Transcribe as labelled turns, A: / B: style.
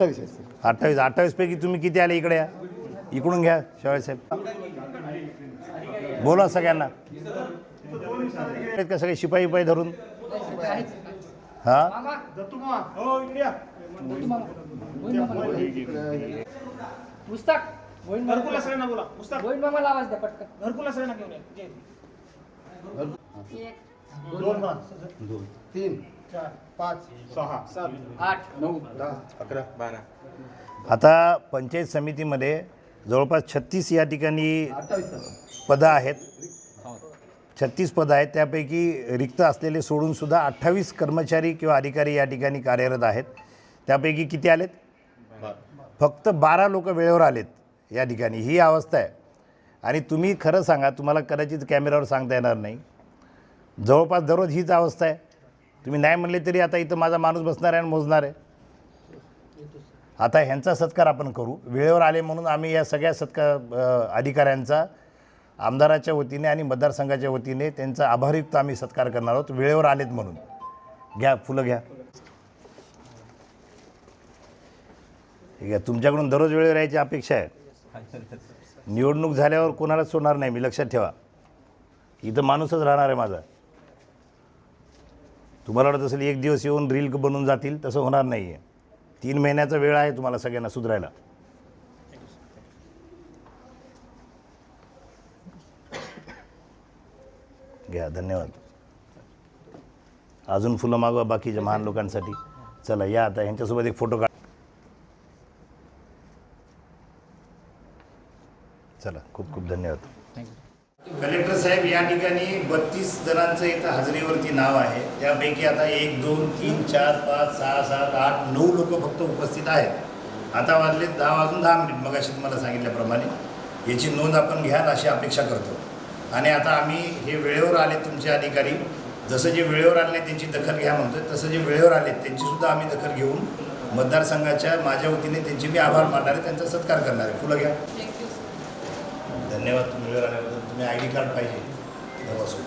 A: अठ्ठावीस
B: अठ्ठावीस पैकी तुम्ही किती आले इकडे या? इकडून घ्या शेवाळे साहेब. बोला सगळ्यांना. का सगळे शिपाई पाई धरून? हा?
C: घरकुला
D: आवाज द्या पटकन.
C: घरकुला सगळ्यांना घेऊन.
A: दोन दोन तीन चार पाच सहा. सात
D: आठ नऊ
A: दहा अकरा बारा.
B: आता पंचायत समितीमध्ये जवळपास छत्तीस या ठिकाणी पदं आहेत. छत्तीस पदं आहेत. त्यापैकी रिक्त असलेले सोडूनसुद्धा अठ्ठावीस कर्मचारी किंवा अधिकारी या ठिकाणी कार्यरत आहेत. त्यापैकी किती आलेत? फक्त बारा लोक वेळेवर आलेत या ठिकाणी. ही अवस्था आहे. आणि तुम्ही खरं सांगा तुम्हाला कदाचित कॅमेऱ्यावर सांगता येणार नाही. जवळपास दररोज हीच अवस्था आहे. तुम्ही नाही म्हणले तरी आता इथं माझा माणूस बसणार आहे आणि मोजणार आहे. आता ह्यांचा सत्कार आपण करू. वेळेवर आले म्हणून आम्ही या सगळ्या सत्कार अधिकाऱ्यांचा आमदाराच्या वतीने आणि मतदारसंघाच्या वतीने त्यांचा आभारयुक्त आम्ही सत्कार करणार आहोत. वेळेवर आलेत म्हणून. घ्या फुलं घ्या. ठीक आहे तुमच्याकडून दररोज वेळेवर यायची अपेक्षा आहे. निवडणूक झाल्यावर कोणालाच सोडणार नाही मी लक्षात ठेवा. इथं माणूसच राहणार आहे माझा. तुम्हाला वाटत असेल एक दिवस येऊन रील बनून जातील तसं होणार नाही आहे तीन महिन्याचा वेळ आहे तुम्हाला सगळ्यांना सुधारायला. घ्या धन्यवाद. अजून फुलं मागवा बाकीच्या महान लोकांसाठी. चला या आता ह्यांच्यासोबत एक फोटो काढ. चला खूप खूप धन्यवाद. थँक्यू कलेक्टर साहेब या ठिकाणी बत्तीस जणांचं इथं हजेरीवरती नाव आहे. त्यापैकी आता एक दोन तीन चार पाच सहा सात आठ नऊ लोक फक्त उपस्थित आहेत. आता वाजले दहा वाजून दहा मिनिट. मग अशी तुम्हाला सांगितल्याप्रमाणे. याची नोंद आपण घ्याल अशी अपेक्षा करतो. आणि आता आम्ही हे वेळेवर आले तुमचे अधिकारी. जसं जे वेळेवर आले त्यांची दखल घ्या म्हणतोय. तसं जे वेळेवर आले त्यांचीसुद्धा आम्ही दखल घेऊन मतदारसंघाच्या माझ्या वतीने त्यांचे मी आभार मानणार आहे त्यांचा सत्कार करणार. आहे फुलं घ्या. धन्यवाद तुम्ही वेळ आल्याबद्दल. तुम्ही आय डी कार्ड पाहिजे बसून